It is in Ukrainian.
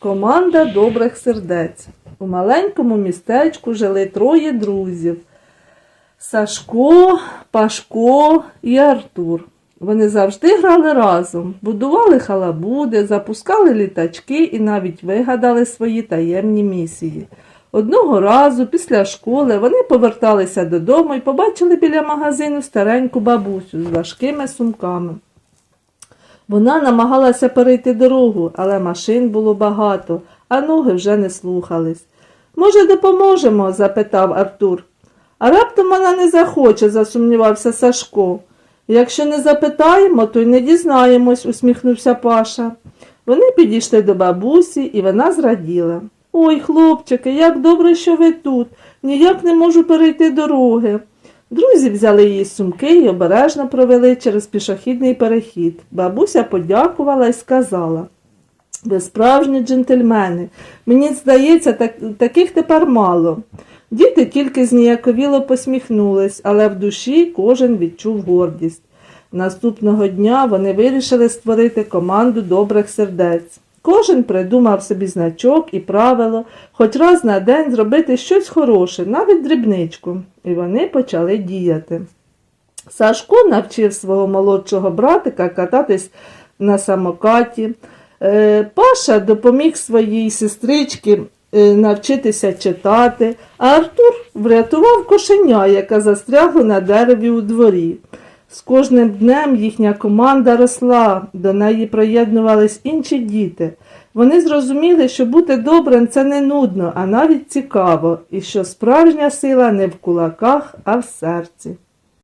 Команда добрих сердець. У маленькому містечку жили троє друзів Сашко, Пашко і Артур. Вони завжди грали разом, будували халабуди, запускали літачки і навіть вигадали свої таємні місії. Одного разу після школи вони поверталися додому і побачили біля магазину стареньку бабусю з важкими сумками. Вона намагалася перейти дорогу, але машин було багато, а ноги вже не слухались. Може, допоможемо? запитав Артур. А раптом вона не захоче, засумнівався Сашко. Якщо не запитаємо, то й не дізнаємось, усміхнувся Паша. Вони підійшли до бабусі, і вона зраділа. Ой, хлопчики, як добре, що ви тут. Ніяк не можу перейти дороги. Друзі взяли її сумки і обережно провели через пішохідний перехід. Бабуся подякувала і сказала. Ви справжні джентльмени. Мені здається, так, таких тепер мало. Діти тільки зніяковіло посміхнулись, але в душі кожен відчув гордість. Наступного дня вони вирішили створити команду добрих сердець. Кожен придумав собі значок і правило, хоч раз на день зробити щось хороше, навіть дрібничку, і вони почали діяти. Сашко навчив свого молодшого братика кататись на самокаті. Е, Паша допоміг своїй сестричці е, навчитися читати, а Артур врятував кошеня, яке застрягло на дереві у дворі. З кожним днем їхня команда росла, до неї приєднувались інші діти. Вони зрозуміли, що бути добрим це не нудно, а навіть цікаво, і що справжня сила не в кулаках, а в серці.